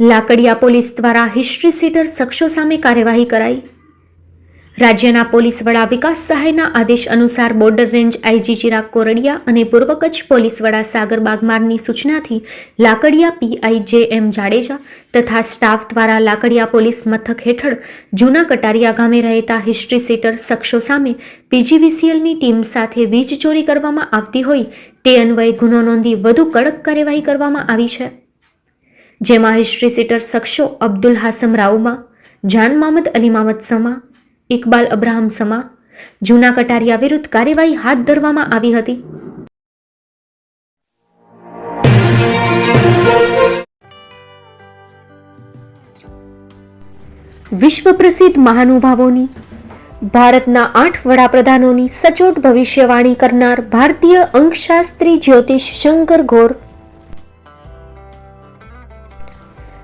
Lakadia police દ્વારા history sheeter શખ્સો સામે કાર્યવાહી કરાઈ. રાજ્યના પોલીસ વડા વિકાસ સહાયના આદેશ અનુસાર border range IG Chirag Kordiya અને પૂર્વ કચ્છ પોલીસ વડા સાગર બાગમારની સૂચનાથી લાકડિયા પીઆઈ જે એમ જાડેજા તથા સ્ટાફ દ્વારા લાકડિયા પોલીસ મથક હેઠળ જૂના કટારિયા ગામે રહેતા હિસ્ટ્રી સીટર શખ્સો સામે પીજીવીસીએલની ટીમ સાથે વીજ ચોરી કરવામાં આવતી હોય તે અન્વયે ગુનો નોંધી વધુ કડક કાર્યવાહી કરવામાં આવી છે. જેમાં હિસ્ટ્રી સીટર શખ્સો અબ્દુલ હાસમ રાઉમા, જાન મામદ અલી મામદ સમા, ઇકબાલ અબ્રાહમ સમા, જૂના કટારિયા વિરુદ્ધ કાર્યવાહી હાથ ધરવામાં આવી હતી. વિશ્વ પ્રસિદ્ધ મહાનુભાવોની, ભારતના આઠ વડાપ્રધાનોની સચોટ ભવિષ્યવાણી કરનાર ભારતીય અંકશાસ્ત્રી જ્યોતિષ શંકર ઘોર